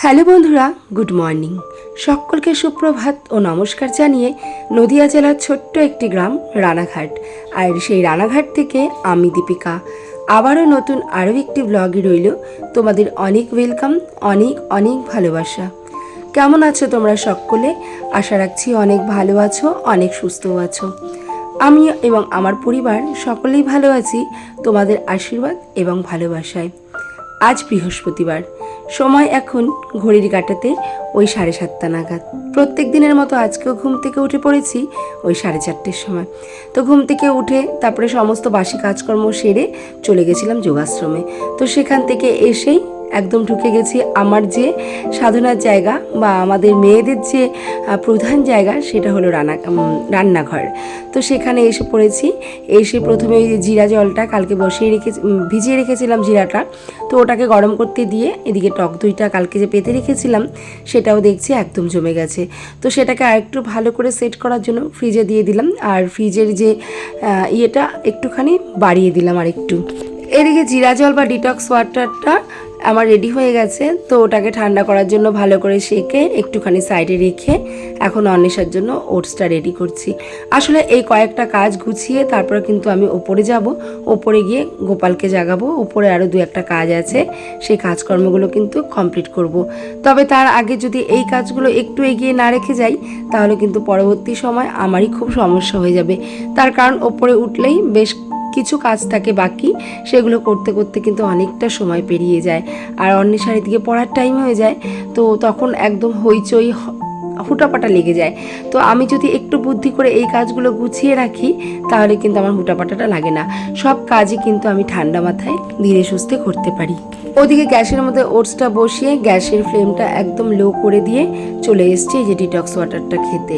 Hello বন্ধুরা, good morning. সকলকে সুপ্রভাত ও নমস্কার জানিয়ে নদিয়া জেলার ছোট্ট একটি গ্রাম, রানাঘাট। আর সেই রানাঘাট থেকে আমি দীপিকা। আবারও নতুন আরও একটি ব্লগে রইল। তোমাদের অনেক ওয়েলকাম অনেক অনেক ভালোবাসা। কেমন আছো তোমরা সকলে? আশা রাখছি অনেক ভালো আছো, অনেক সুস্থও আছো। আমি এবং আমার পরিবার সকলেই ভালো আছি তোমাদের আশীর্বাদ এবং ভালোবাসায়। আজ বৃহস্পতিবার। সময় এখন ঘড়ির কাটাতে ওই সাড়ে সাতটা নাগাদ। প্রত্যেক দিনের মতো আজকেও ঘুম থেকে উঠে পড়েছি ওই সাড়ে চারটের সময়। তো ঘুম থেকে উঠে তারপরে সমস্ত বাসি কাজকর্ম সেরে চলে গেছিলাম যোগাশ্রমে। তো সেখান থেকে এসেই একদম ঢুকে গেছি। আমার যে সাধনার জায়গা বা আমাদের মেয়েদের যে প্রধান জায়গা সেটা হলো রান্না রান্নাঘর। তো সেখানে এসে পড়েছি। এসে প্রথমে ওই জিরা জলটা কালকে বসিয়ে রেখে ভিজিয়ে রেখেছিলাম জিরাটা। তো ওটাকে গরম করতে দিয়ে এদিকে টক দইটা কালকে যে পেতে রেখেছিলাম, সেটাও দেখছি একদম জমে গেছে। তো সেটাকে আরেকটু ভালো করে সেট করার জন্য ফ্রিজে দিয়ে দিলাম। আর ফ্রিজের যে ইয়েটা একটুখানি বাড়িয়ে দিলাম আর একটু এদিকে জিরা জল বা ডিটক্স ওয়াটারটা আমার রেডি হয়ে গেছে, তো ওটাকে ঠান্ডা করার জন্য ভালো করে সেকে একটুখানি সাইডে রেখে এখন অন্বেষার জন্য ওটসটা রেডি করছি। আসলে এই কয়েকটা কাজ গুছিয়ে তারপর কিন্তু আমি ওপরে যাব। ওপরে গিয়ে গোপালকে জাগাবো ওপরে আরও দু একটা কাজ আছে, সেই কাজকর্মগুলো কিন্তু কমপ্লিট করব। তবে তার আগে যদি এই কাজগুলো একটু এগিয়ে না রেখে যাই, তাহলে কিন্তু পরবর্তী সময় আমারই খুব সমস্যা হয়ে যাবে। তার কারণ ওপরে উঠলেই বেশ কিছু কাজ থাকে বাকি, সেগুলো করতে করতে কিন্তু অনেকটা সময় পেরিয়ে যায়। আর অন্যের শাড়ি দিকে পড়ার টাইম হয়ে যায়, তো তখন একদম হইচই হুটাপাটা লেগে যায়। তো আমি যদি একটু বুদ্ধি করে এই কাজগুলো গুছিয়ে রাখি, তাহলে কিন্তু আমার হুটাপাটাটা লাগে না। সব কাজই কিন্তু আমি ঠান্ডা মাথায় ধীরে সুস্থে করতে পারি। ওদিকে গ্যাসের মধ্যে ওটসটা বসিয়ে গ্যাসের ফ্লেমটা একদম লো করে দিয়ে চলে এসছি এই যে ডিটক্স ওয়াটারটা খেতে।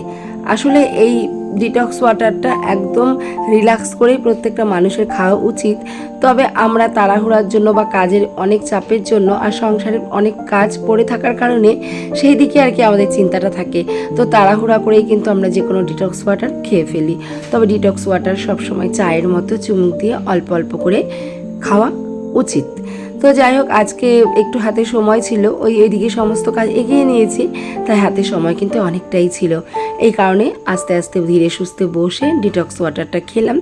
আসলে এই ডিটক্স ওয়াটারটা একদম রিল্যাক্স করেই প্রত্যেকটা মানুষের খাওয়া উচিত। তবে আমরা তাড়াহুড়ার জন্য বা কাজের অনেক চাপের জন্য আর সংসারের অনেক কাজ পড়ে থাকার কারণে সেই দিকে আর কি আমাদের চিন্তাটা থাকে। তো তাড়াহুড়া করেই কিন্তু আমরা যে কোনো ডিটক্স ওয়াটার খেয়ে ফেলি। তবে ডিটক্স ওয়াটার সবসময় চায়ের মতো চুমুক দিয়ে অল্প অল্প করে খাওয়া উচিত। তো যাই হোক, আজকে একটু হাতে সময় ছিল, ওই এদিকে সমস্ত কাজ এগিয়ে নিয়েছি, তাই হাতে সময় কিন্তু অনেকটাই ছিল। এই কারণে আস্তে আস্তে ধীরে সুস্থে বসে ডিটক্স ওয়াটারটা খেলাম।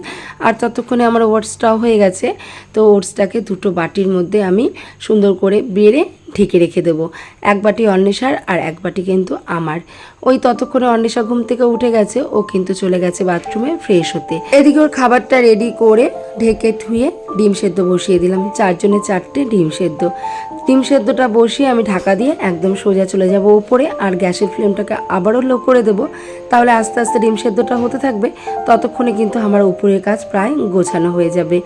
আর ততক্ষণে আমার ওটসটাও হয়ে গেছে, তো ওটসটাকে দুটো বাটির মধ্যে আমি সুন্দর করে বেড়ে ঢেকে রেখে দেবো। এক বাটি অন্বেষার আর এক বাটি কিন্তু আমার। ওই ততক্ষণে অন্বেষা ঘুম থেকে উঠে গেছে, ও কিন্তু চলে গেছে বাথরুমে ফ্রেশ হতে। এদিকে ওর খাবারটা রেডি করে ঢেকে ধুয়ে ডিম সেদ্ধ বসিয়ে দিলাম। চারজনে চারটে ডিম সেদ্ধ। ডিম সেদ্ধটা বসিয়ে আমি ঢাকা দিয়ে একদম সোজা চলে যাব উপরে আর গ্যাসের ফ্লেমটাকে আবারও লো করে দেবো। তাহলে আস্তে আস্তে ডিম সেদ্ধটা হতে থাকবে। ততক্ষণে কিন্তু আমার উপরের কাজ প্রায় গোছানো হয়ে যাবে।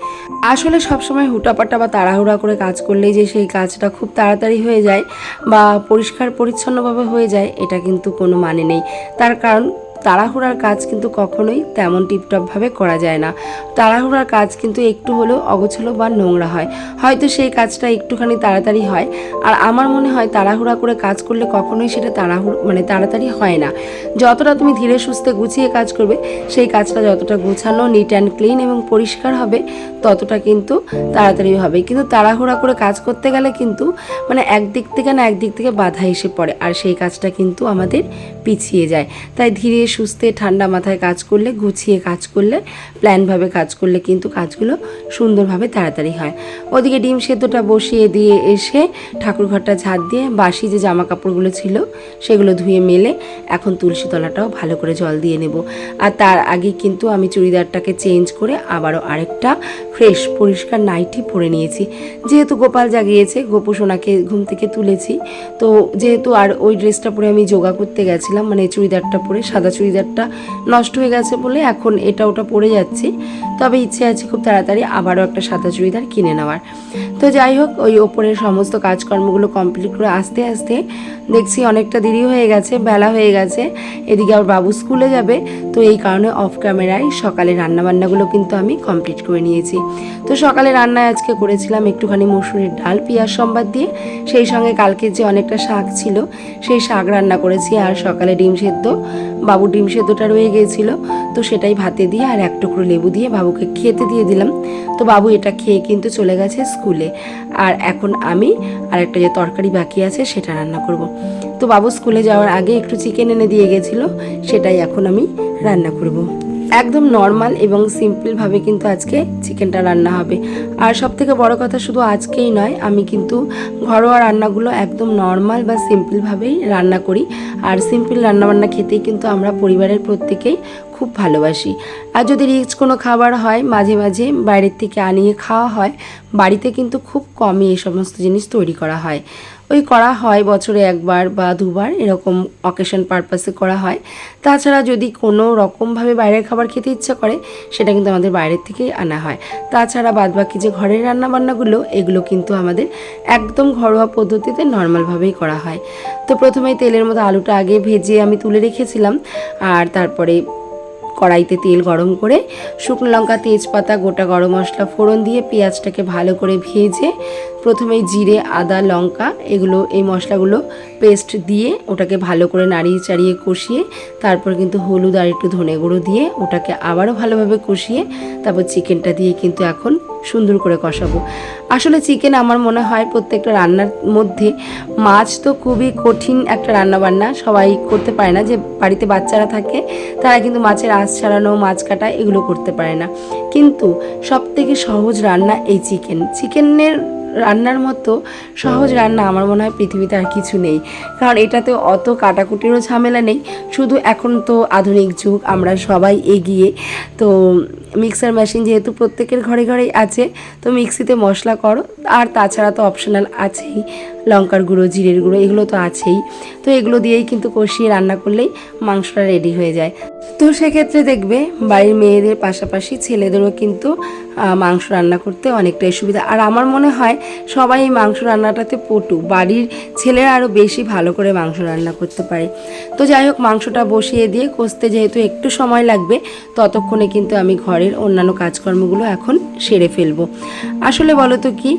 আসলে সবসময় হুটাপাটা বা তাড়াহুড়া করে কাজ করলেই যে সেই কাজটা খুব তাড়াতাড়ি হয়ে যায় বা পরিষ্কার পরিচ্ছন্নভাবে হয়ে যায়, এটা কিন্তু কোনো মানে নেই। তার কারণ তাড়াহুড়ার কাজ কিন্তু কখনোই তেমন টিপটপভাবে করা যায় না। তাড়াহুড়ার কাজ কিন্তু একটু হলেও অগোছালো বা নোংরা হয়। হয়তো সেই কাজটা একটুখানি তাড়াতাড়ি হয়। আর আমার মনে হয় তাড়াহুড়া করে কাজ করলে কখনোই সেটা তাড়াহুড়ো মানে তাড়াতাড়ি হয় না। যতটা তুমি ধীরে সুস্থে গুছিয়ে কাজ করবে, সেই কাজটা যতটা গোছানো নিট অ্যান্ড ক্লিন এবং পরিষ্কার হবে ততটা কিন্তু তাড়াতাড়ি হবে। কিন্তু তাড়াহুড়া করে কাজ করতে গেলে কিন্তু মানে একদিক থেকে না একদিক থেকে বাধা এসে পড়ে আর সেই কাজটা কিন্তু আমাদের পিছিয়ে যায়। তাই ধীরে সুস্থে ঠান্ডা মাথায় কাজ করলে, গুছিয়ে কাজ করলে, প্ল্যানভাবে কাজ করলে কিন্তু কাজগুলো সুন্দরভাবে তাড়াতাড়ি হয়। ওদিকে ডিম সেদ্ধটা বসিয়ে দিয়ে এসে ঠাকুর ঘরটা ঝাড় দিয়ে বাসি যে জামা কাপড়গুলো ছিল সেগুলো ধুয়ে মেলে এখন তুলসী তলাটাও ভালো করে জল দিয়ে নেব। আর তার আগে কিন্তু আমি চুড়িদারটাকে চেঞ্জ করে আবারও আরেকটা ফ্রেশ, পরিষ্কার নাইটি পরে নিয়েছি। যেহেতু গোপাল জাগিয়েছে, গোপু সোনাকে ঘুম থেকে তুলেছি। তো যেহেতু আর ওই ড্রেসটা পরে আমি যোগা করতে গেছিলাম মানে চুড়িদারটা পরে, সাদা চুড়িদারটা নষ্ট হয়ে গেছে বলে এখন এটা ওটা পরে যাচ্ছি। তবে ইচ্ছে আছে খুব তাড়াতাড়ি আবারও একটা সাদা চুড়িদার কিনে নেওয়ার। তো যাই হোক, ওই ওপরের সমস্ত কাজকর্মগুলো কমপ্লিট করে আস্তে আস্তে দেখছি অনেকটা দেরি হয়ে গেছে, বেলা হয়ে গেছে। এদিকে আবার বাবু স্কুলে যাবে, তো এই কারণে অফ ক্যামেরায় সকালে রান্নাবান্নাগুলো কিন্তু আমি কমপ্লিট করে নিয়েছি। তো সকালে রান্নায় আজকে করেছিলাম একটুখানি মসুরের ডাল, পেঁয়াজ সম্বাদ দিয়ে। সেই সঙ্গে কালকে যে অনেকটা শাক ছিল, সেই শাক রান্না করেছি আর সকালে ডিম সেদ্ধ। বাবু ডিম সেদ্ধটা রয়ে গিয়েছিল, তো সেটাই ভাতে দিয়ে আর এক টুকরো লেবু দিয়ে বাবুকে খেতে দিয়ে দিলাম। তো বাবু এটা খেয়ে কিন্তু চলে গেছে স্কুলে। আর এখন আমি আর একটা যে তরকারি বাকি আছে সেটা রান্না করব। তো বাবু স্কুলে যাওয়ার আগে একটু চিকেন এনে দিয়ে গেছিল, সেটাই এখন আমি রান্না করব। একদম নর্মাল এবং সিম্পলভাবে কিন্তু আজকে চিকেনটা রান্না হবে। আর সব থেকে বড় কথা শুধু আজকেই নয়, আমি কিন্তু ঘরোয়া রান্নাগুলো একদম নর্মাল বা সিম্পলভাবেই রান্না করি। আর সিম্পল রান্নাবান্না খেতেই কিন্তু আমরা পরিবারের প্রত্যেকেই খুব ভালোবাসি। আর যদি রিচ কোনো খাবার হয়, মাঝে মাঝে বাইরের থেকে আনিয়ে খাওয়া হয়, বাড়িতে কিন্তু খুব কমই এই সমস্ত জিনিস তৈরি করা হয়। ওই করা হয় বছরে একবার বা দুবার, এরকম অকেশন পারপাসে করা হয়। তাছাড়া যদি কোনো রকমভাবে বাইরের খাবার খেতে ইচ্ছা করে, সেটা কিন্তু আমাদের বাইরের থেকেই আনা হয়। তাছাড়া বাদবাকি যে ঘরের রান্নাবান্নাগুলো, এগুলো কিন্তু আমাদের একদম ঘরোয়া পদ্ধতিতে নর্মালভাবেই করা হয়। তো প্রথমেই তেলের মতো আলুটা আগে ভেজে আমি তুলে রেখেছিলাম, আর তারপরে কড়াইতে তেল গরম করে, শুকনো লঙ্কা, তেজপাতা, গোটা গরম মশলা, ফোড়ন দিয়ে পেঁয়াজটাকে ভালো করে ভেজে প্রথমে জিরে, আদা, লঙ্কা এগুলো, এই মশলাগুলো পেস্ট দিয়ে ওটাকে ভালো করে নাড়িয়ে চাড়িয়ে কষিয়ে তারপর কিন্তু হলুদ আর একটু ধনে গুঁড়ো দিয়ে ওটাকে আবারও ভালোভাবে কষিয়ে তারপর চিকেনটা দিয়ে কিন্তু এখন সুন্দর করে কষাবো। আসলে চিকেন আমার মনে হয় প্রত্যেকটা রান্নার মধ্যে মাছ তো খুবই কঠিন একটা রান্না বান্না সবাই করতে পারে না যে বাড়িতে বাচ্চারা থাকে তারা কিন্তু মাছের আঁশ ছাড়ানো, মাছ কাটা এগুলো করতে পারে না। কিন্তু সব থেকে সহজ রান্না এই চিকেন। চিকেনের রান্নার মতো সহজ রান্না আমার মনে হয় পৃথিবীতে আর কিছু নেই। কারণ এটাতে অত কাটাকুটিরও ঝামেলা নেই। শুধু এখন তো আধুনিক যুগ আমরা সবাই এগিয়ে তো মিক্সার মেশিন যেহেতু প্রত্যেকের ঘরে ঘরেই আছে তো মিক্সিতে মশলা করো। আর তাছাড়া তো অপশনাল আছেই। লঙ্কার গুঁড়ো, জিরের গুঁড়ো, এগুলো তো আছেই। তো এগুলো দিয়েই কিন্তু কষিয়ে রান্না করলেই মাংসটা রেডি হয়ে যায়। তো সেক্ষেত্রে দেখবে বাড়ির মেয়েদের পাশাপাশি ছেলেদেরও কিন্তু মাংস রান্না করতে অনেকটাই সুবিধা। আর আমার মনে হয় সবাই মাংস রান্নাটাতে পটু। বাড়ির ছেলেরা আরও বেশি ভালো করে মাংস রান্না করতে পারে। তো যাই হোক, মাংসটা বসিয়ে দিয়ে কষতে যেহেতু একটু সময় লাগবে, ততক্ষণে কিন্তু আমি ঘরের অন্যান্য কাজকর্মগুলো এখন সেরে ফেলব। আসলে বলো তো কি,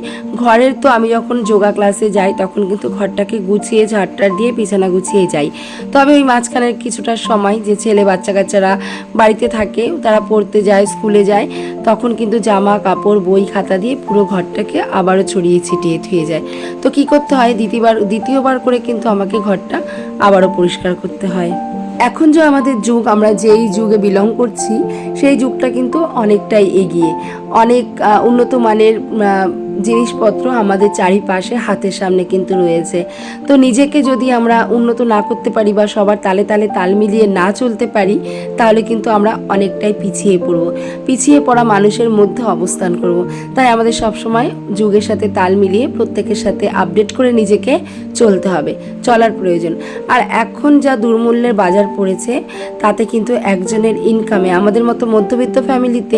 ঘরের তো আমি যখন যোগা ক্লাসে যাই তখন কিন্তু ঘরটাকে গুছিয়ে ঝাড়টার দিয়ে বিছানা গুছিয়ে যাই। তবে ওই মাঝখানের কিছুটা সময় যে ছেলে বাচ্চা কাচ্চারা বাড়িতে থাকে, তারা পড়তে যায়, স্কুলে যায়, তখন কিন্তু জামা, কাপড়, বই, খাতা দিয়ে পুরো ঘরটাকে আবারও ছড়িয়ে ছিটিয়ে ধুয়ে যায়। তো কি করতে হয়? দ্বিতীয়বার দ্বিতীয়বার করে কিন্তু আমাকে ঘরটা আবারও পরিষ্কার করতে হয়। এখন যে আমাদের যুগ, আমরা যেই যুগে বিলং করছি, সেই যুগটা কিন্তু অনেকটাই এগিয়ে। অনেক উন্নত মানের জিনিসপত্র আমাদের চারিপাশে হাতের সামনে কিন্তু রয়েছে। তো নিজেকে যদি আমরা উন্নত না করতে পারি বা সবার তালে তালে তাল মিলিয়ে না চলতে পারি, তাহলে কিন্তু আমরা অনেকটাই পিছিয়ে পড়ব। পিছিয়ে পড়া মানুষের মধ্যে অবস্থান করব। তাই আমাদের সবসময় যুগের সাথে তাল মিলিয়ে প্রত্যেকের সাথে আপডেট করে নিজেকে চলতে হবে, চলার প্রয়োজন। আর এখন যা দুর্মূল্যের বাজার পড়েছে, তাতে কিন্তু একজনের ইনকামে আমাদের মতো মধ্যবিত্ত ফ্যামিলিতে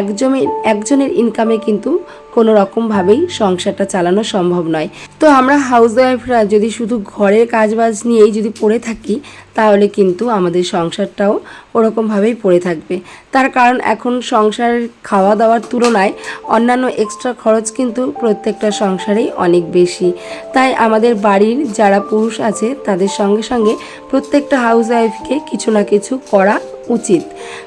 একজনের একজনের ইনকামে কিন্তু কোনো রকমভাবেই সংসারটা চালানো সম্ভব নয়। তো আমরা হাউস ওয়াইফরা যদি শুধু ঘরের কাজবাজ নিয়েই যদি পড়ে থাকি, তাহলে কিন্তু আমাদের সংসারটাও ওরকমভাবেই পড়ে থাকবে। তার কারণ এখন সংসারের খাওয়া দাওয়ার তুলনায় অন্যান্য এক্সট্রা খরচ কিন্তু প্রত্যেকটা সংসারেই অনেক বেশি। তাই আমাদের বাড়ির যারা পুরুষ আছে, তাদের সঙ্গে সঙ্গে প্রত্যেকটা হাউস ওয়াইফকে কিছু না কিছু করা উচিত।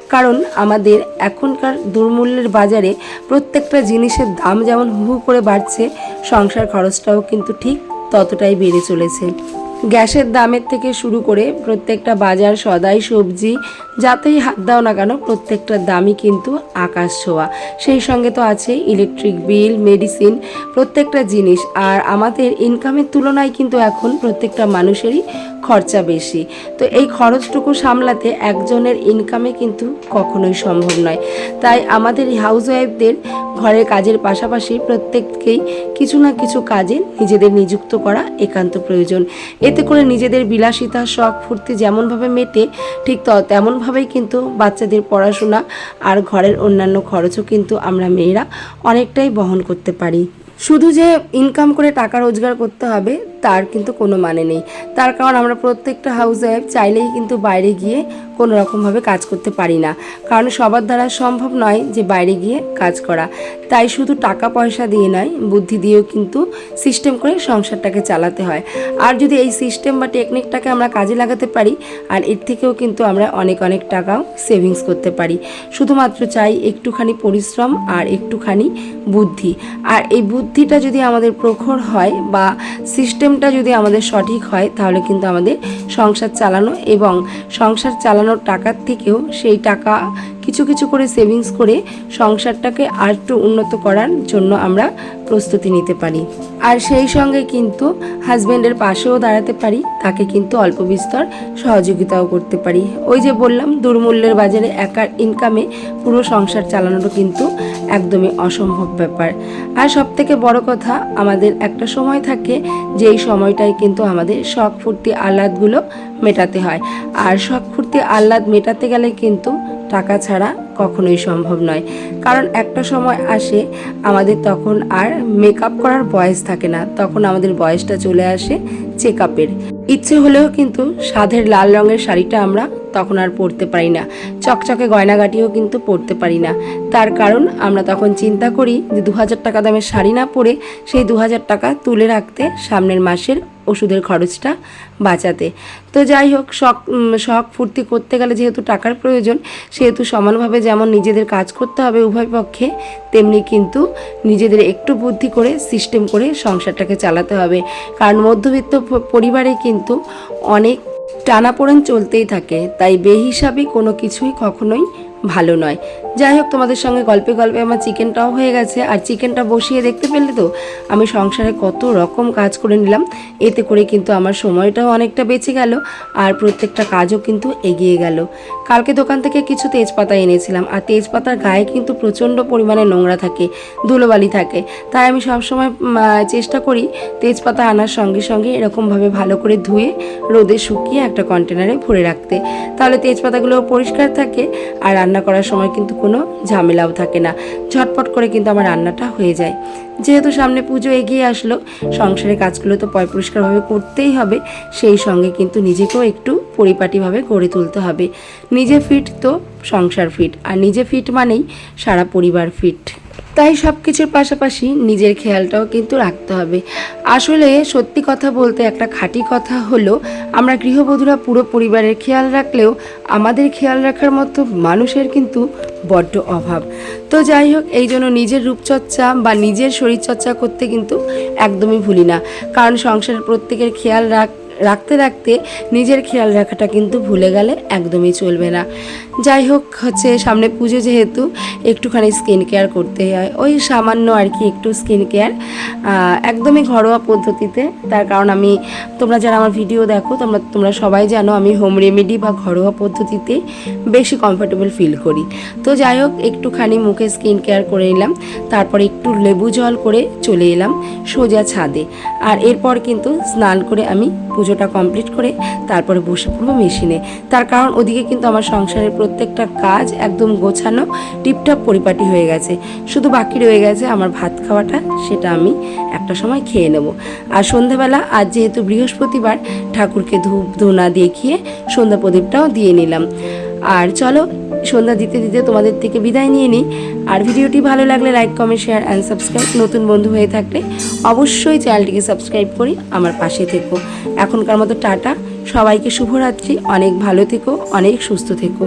কারণ আমাদের এখনকার দুর্মূল্যের বাজারে প্রত্যেকটা জিনিসের দাম যেমন হু করে বাড়ছে, সংসার খরচটাও কিন্তু ঠিক ততটাই বেড়ে চলেছে। গ্যাসের দামের থেকে শুরু করে প্রত্যেকটা বাজার সদাই সবজি, যাতেই হাত দাও না কেন, প্রত্যেকটা দামই কিন্তু আকাশ ছোঁয়া। সেই সঙ্গে তো আছে ইলেকট্রিক বিল মেডিসিন প্রত্যেকটা জিনিস। আর আমাদের ইনকামের তুলনায় কিন্তু এখন প্রত্যেকটা মানুষেরই খরচা বেশি। তো এই খরচটুকু সামলাতে একজনের ইনকামে কিন্তু কখনোই সম্ভব নয়। তাই আমাদের এই হাউস ওয়াইফদের ঘরের কাজের পাশাপাশি প্রত্যেককেই কিছু না কিছু কাজে নিজেদের নিযুক্ত করা একান্ত প্রয়োজন। এতে করে নিজেদের বিলাসিতা, শখ, ফুর্তি যেমনভাবে মেটে, ঠিক ত তেমনভাবেই কিন্তু বাচ্চাদের পড়াশোনা আর ঘরের অন্যান্য খরচও কিন্তু আমরা মেয়েরা অনেকটাই বহন করতে পারি। শুধু যে ইনকাম করে টাকা রোজগার করতে হবে তার কিন্তু কোনো মানে নেই। তার কারণ আমরা প্রত্যেকটা হাউস ওয়াইফ চাইলেই কিন্তু বাইরে গিয়ে কোনো রকমভাবে কাজ করতে পারি না। কারণ সবার দ্বারা সম্ভব নয় যে বাইরে গিয়ে কাজ করা। তাই শুধু টাকা পয়সা দিয়ে নয়, বুদ্ধি দিয়েও কিন্তু সিস্টেম করে সংসারটাকে চালাতে হয়। আর যদি এই সিস্টেম বা টেকনিকটাকে আমরা কাজে লাগাতে পারি, আর এর থেকেও কিন্তু আমরা অনেক অনেক টাকাও সেভিংস করতে পারি। শুধুমাত্র চাই একটুখানি পরিশ্রম আর একটুখানি বুদ্ধি। আর এই বুদ্ধিটা যদি আমাদের প্রখর হয় বা সিস্টেমটা যদি আমাদের সঠিক হয়, তাহলে কিন্তু আমাদের সংসার চালানো এবং সংসার চালানোর টাকার থেকেও সেই টাকা কিছু কিছু করে সেভিংস করে সংসারটাকে আর একটু উন্নত করার জন্য আমরা প্রস্তুতি নিতে পারি। আর সেই সঙ্গে কিন্তু হাজব্যান্ডের পাশেও দাঁড়াতে পারি, তাকে কিন্তু অল্প বিস্তর সহযোগিতাও করতে পারি। ওই যে বললাম, দুর্মূল্যের বাজারে একার ইনকামে পুরো সংসার চালানোটা কিন্তু একদমই অসম্ভব ব্যাপার। আর সব থেকে বড় কথা, আমাদের একটা সময় থাকে, যেই সময়টাই কিন্তু আমাদের শখ ফুর্তি আহ্লাদগুলো মেটাতে হয়। আর শখ ফুর্তি আহ্লাদ মেটাতে গেলে কিন্তু টাকা ছাড়া কখনোই সম্ভব নয়। কারণ একটা সময় আসে আমাদের তখন আর মেকআপ করার বয়স থাকে না। তখন আমাদের বয়সটা চলে আসে চেক ইচ্ছে হলেও কিন্তু সাধের লাল রঙের শাড়িটা আমরা তখন আর পরতে পারি না। চকচকে গয়নাগাটিও কিন্তু পরতে পারি না। তার কারণ আমরা তখন চিন্তা করি যে দু হাজার টাকা দামের শাড়ি না পরে সেই দু হাজার টাকা তুলে রাখতে সামনের মাসের ওষুধের খরচটা বাঁচাতে। তো যাই হোক, শখ শখ ফুর্তি করতে গেলে যেহেতু টাকার প্রয়োজন, সেহেতু সমানভাবে যেমন নিজেদের কাজ করতে হবে উভয় পক্ষে, তেমনি কিন্তু নিজেদের একটু বুদ্ধি করে সিস্টেম করে সংসারটাকে চালাতে হবে। কারণ মধ্যবিত্ত পরিবারে কিন্তু অনেক টানাপোড়েন চলতেই থাকে। তাই বেহিসাবি কোনো কিছুই কখনোই ভালো নয়। যাই হোক, তোমাদের সঙ্গে গল্পে গল্পে আমার চিকেনটাও হয়ে গেছে। আর চিকেনটা বসিয়ে দেখতে পেলে তো আমি সংসারে কত রকম কাজ করে নিলাম। এতে করে কিন্তু আমার সময়টাও অনেকটা বেঁচে গেল আর প্রত্যেকটা কাজও কিন্তু এগিয়ে গেল। কালকে দোকান থেকে কিছু তেজপাতা এনেছিলাম আর তেজপাতার গায়ে কিন্তু প্রচণ্ড পরিমাণে নোংরা থাকে, ধুলোবালি থাকে। তাই আমি সবসময় চেষ্টা করি তেজপাতা আনার সঙ্গে সঙ্গে এরকমভাবে ভালো করে ধুয়ে, রোদে শুকিয়ে একটা কন্টেনারে ভরে রাখতে। তাহলে তেজপাতাগুলো পরিষ্কার থাকে আর রান্না করার সময় কিন্তু কোনো ঝামেলাও থাকে না। ঝটপট করে কিন্তু আমার রান্নাটা হয়ে যায়। যেহেতু সামনে পুজো এগিয়ে আসলো, সংসারের কাজগুলো তো পয় পরিষ্কারভাবে করতেই হবে, সেই সঙ্গে কিন্তু নিজেকেও একটু পরিপাটিভাবে গড়ে তুলতে হবে। নিজে ফিট তো সংসার ফিট আর নিজে ফিট মানেই সারা পরিবার ফিট তাই সব কিছুর পাশাপাশি নিজের খেয়ালটাও কিন্তু রাখতে হবে। আসলে সত্যি কথা বলতে একটা খাঁটি কথা হলো, আমরা গৃহবধূরা পুরো পরিবারের খেয়াল রাখলেও আমাদের খেয়াল রাখার মতো মানুষের কিন্তু বড্ড অভাব। তো যাই হোক, এই জন্য নিজের রূপচর্চা বা নিজের শরীরচর্চা করতে কিন্তু একদমই ভুলি না। কারণ সংসারের প্রত্যেকের খেয়াল রাখ রাখতে রাখতে নিজের খেয়াল রাখাটা কিন্তু ভুলে গেলে একদমই চলবে না। যাই হোক, হচ্ছে সামনে পুজো যেহেতু, একটুখানি স্কিন কেয়ার করতে হয়। ওই সামান্য আর কি একটু স্কিন কেয়ার একদমই ঘরোয়া পদ্ধতিতে। তার কারণ আমি, তোমরা যারা আমার ভিডিও দেখো, তোমরা তোমরা সবাই জানো আমি হোম রেমেডি বা ঘরোয়া পদ্ধতিতে বেশি কমফোর্টেবল ফিল করি। তো যাই হোক, একটুখানি মুখে স্কিন কেয়ার করে নিলাম। তারপরে একটু লেবু জল করে চলে এলাম সোজা ছাদে। আর এরপর কিন্তু স্নান করে আমি পুজোটা কমপ্লিট করে তারপরে বসে পড়ব মেশিনে। তার কারণ ওদিকে কিন্তু আমার সংসারের প্রত্যেকটা কাজ একদম গোছানো, টিপটাপ পরিপাটি হয়ে গেছে। শুধু বাকি রয়ে গেছে আমার ভাত খাওয়াটা, সেটা আমি একটা সময় খেয়ে নেব। আর সন্ধ্যাবেলা আজ যেহেতু বৃহস্পতিবার, ঠাকুরকে ধূপ ধুনা দেখিয়ে সন্ধ্যা প্রদীপটাও দিয়ে নিলাম। আর চলো সন্ধ্যা দিতে দিতে তোমাদের থেকে বিদায় নিয়ে নিই। আর ভিডিওটি ভালো লাগলে like, comment, share and subscribe নতুন বন্ধু হয়ে থাকলে অবশ্যই চ্যানেলটিকে সাবস্ক্রাইব করি আমার পাশে থেকো। এখনকার মতো টাটা। সবাইকে শুভরাত্রি। অনেক ভালো থেকো, অনেক সুস্থ থেকো।